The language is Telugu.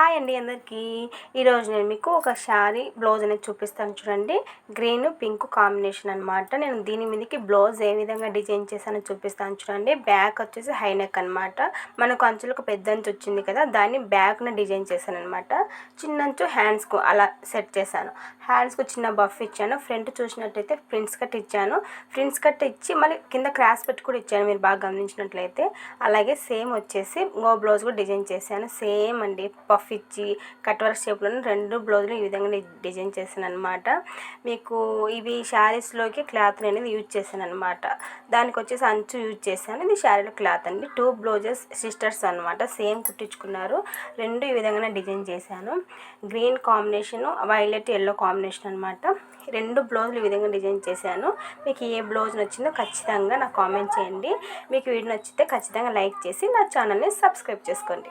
హాయ్ అండి అందరికీ. ఈరోజు నేను మీకు ఒక శారీ బ్లౌజ్ అనేది చూపిస్తాను చూడండి. గ్రీన్ పింక్ కాంబినేషన్ అనమాట నేను దీని మీదకి బ్లౌజ్ ఏ విధంగా డిజైన్ చేశానో చూపిస్తాను చూడండి. బ్యాక్ వచ్చేసి హై నెక్ అనమాట మనకు అంచులకు పెద్ద అంచు వచ్చింది కదా దాన్ని బ్యాక్న డిజైన్ చేశాను అనమాట చిన్న అంచు హ్యాండ్స్కు అలా సెట్ చేశాను. హ్యాండ్స్కు చిన్న బఫ్ ఇచ్చాను. ఫ్రంట్ చూసినట్టయితే ప్రిన్స్ కట్ ఇచ్చాను. ప్రిన్స్ కట్ ఇచ్చి మళ్ళీ కింద క్రాస్ పెట్టి కూడా ఇచ్చాను మీరు బాగా గమనించినట్లయితే. అలాగే సేమ్ వచ్చేసి ఇంకో బ్లౌజ్ కూడా డిజైన్ చేశాను. సేమ్ అండి పఫ్ ఇచ్చి కట్ వర్క్ షేప్లో రెండు బ్లౌజులు ఈ విధంగా డిజైన్ చేశాను అనమాట మీకు ఇవి శారీస్లోకి క్లాత్ అనేది యూజ్ చేశాను అనమాట దానికి వచ్చేసి అంచు యూజ్ చేశాను. ఇది శారీలో క్లాత్ అండి. టూ బ్లౌజెస్ సిస్టర్స్ అనమాట సేమ్ కుట్టించుకున్నారు. రెండు ఈ విధంగానే డిజైన్ చేశాను. Green combination violet yellow combination అనమాట రెండు బ్లౌజులు ఈ విధంగా డిజైన్ చేశాను. మీకు ఏ బ్లౌజ్ నచ్చిందో ఖచ్చితంగా నాకు కామెంట్ చేయండి. మీకు వీడియో నచ్చితే ఖచ్చితంగా లైక్ చేసి నా ఛానల్ని సబ్స్క్రైబ్ చేసుకోండి.